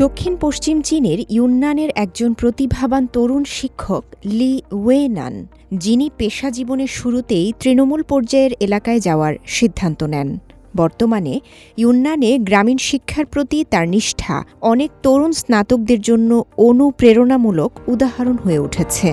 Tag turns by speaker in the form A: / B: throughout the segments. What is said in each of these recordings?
A: দক্ষিণ পশ্চিম চীনের ইউন্নানের একজন প্রতিভাবান তরুণ শিক্ষক লি ওয়েনান, যিনি পেশা জীবনের শুরুতেই তৃণমূল পর্যায়ের এলাকায় যাওয়ার সিদ্ধান্ত নেন। বর্তমানে ইউন্নানে গ্রামীণ শিক্ষার প্রতি তার নিষ্ঠা অনেক তরুণ স্নাতকদের জন্য অনুপ্রেরণামূলক উদাহরণ হয়ে উঠেছে।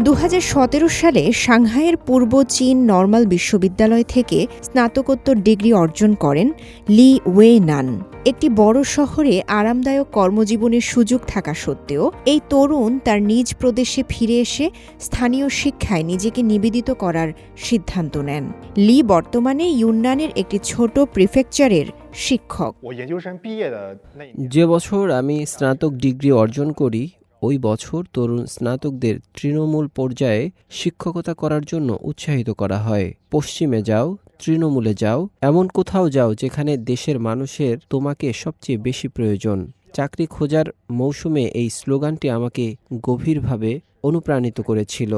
A: দু হাজার সতেরো সালে সাংহাইয়ের পূর্ব চীন নর্মাল বিশ্ববিদ্যালয় থেকে স্নাতকোত্তর ডিগ্রি অর্জন করেন লি ওয়ে নান। একটি বড় শহরে আরামদায়ক কর্মজীবনের সুযোগ থাকা সত্ত্বেও এই তরুণ তার নিজ প্রদেশে ফিরে এসে স্থানীয় শিক্ষায় নিজেকে নিবেদিত করার সিদ্ধান্ত নেন। লি বর্তমানে ইউনানের একটি ছোট প্রিফেকচারের শিক্ষক।
B: যে বছর আমি স্নাতক ডিগ্রি অর্জন করি ওই বছর তরুণ স্নাতকদের তৃণমূল পর্যায়ে শিক্ষকতা করার জন্য উৎসাহিত করা হয়। পশ্চিমে যাও, তৃণমূলে যাও, এমন কোথাও যাও যেখানে দেশের মানুষের তোমাকে সবচেয়ে বেশি প্রয়োজন। চাকরি খোঁজার মৌসুমে এই স্লোগানটি আমাকে গভীরভাবে অনুপ্রাণিত করেছিল।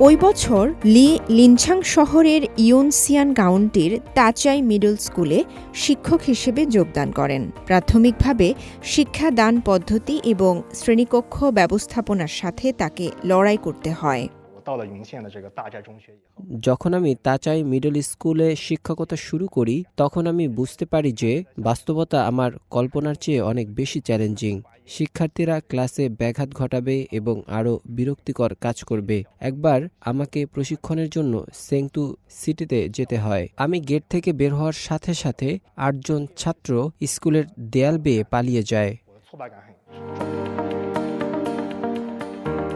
A: ওই বছর লি লিনছাং শহরের ইয়োনসিয়ান কাউন্টির তাচাই মিডল স্কুলে শিক্ষক হিসেবে যোগদান করেন। প্রাথমিকভাবে শিক্ষাদান পদ্ধতি এবং শ্রেণীকক্ষ ব্যবস্থাপনার সাথে তাকে লড়াই করতে হয়।
C: 我到了郧县的这个大寨中学以后，
B: যখন আমি তাচাই মিডল স্কুলে শিক্ষকতা শুরু করি তখন আমি বুঝতে পারি যে বাস্তবতা আমার কল্পনার চেয়ে অনেক বেশি চ্যালেঞ্জিং শিক্ষার্থীরা ক্লাসে ব্যাঘাত ঘটাবে এবং আরও বিরক্তিকর কাজ করবে একবার আমাকে প্রশিক্ষণের জন্য সেংতু সিটিতে যেতে হয় আমি গেট থেকে বের হওয়ার সাথে সাথে আটজন ছাত্র স্কুলের দেয়াল বেয়ে পালিয়ে যায়
C: 我的挫败感很深。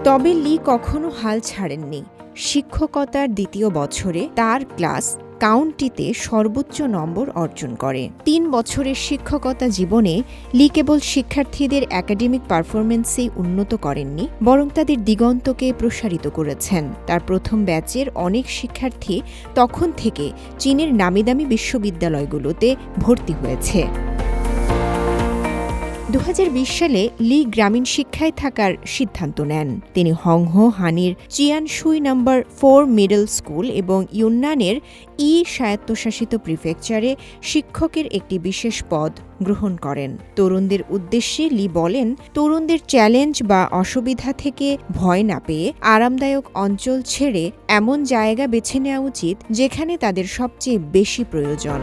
A: তবে লি কখনো হাল ছাড়েননি। শিক্ষকতার দ্বিতীয় বছরে তার ক্লাস কাউন্টিতে সর্বোচ্চ নম্বর অর্জন করে। তিন বছরের শিক্ষকতা জীবনে লি কেবল শিক্ষার্থীদের একাডেমিক পারফরমেন্সেই উন্নত করেননি, বরং তাদের দিগন্তকে প্রসারিত করেছেন। তার প্রথম ব্যাচের অনেক শিক্ষার্থী তখন থেকে চীনের নামিদামি বিশ্ববিদ্যালয়গুলোতে ভর্তি হয়েছে। দু হাজার বিশ সালে লি গ্রামীণ শিক্ষায় থাকার সিদ্ধান্ত নেন। তিনি Honghe হানির Jianshui number four middle school এবং ইউন্নানের ই স্বায়ত্তশাসিত প্রিফেকচারে শিক্ষকের একটি বিশেষ পদ গ্রহণ করেন। তরুণদের উদ্দেশ্যে লি বলেন, তরুণদের চ্যালেঞ্জ বা অসুবিধা থেকে ভয় না পেয়ে আরামদায়ক অঞ্চল ছেড়ে এমন জায়গা বেছে নেওয়া উচিত যেখানে তাদের সবচেয়ে বেশি প্রয়োজন।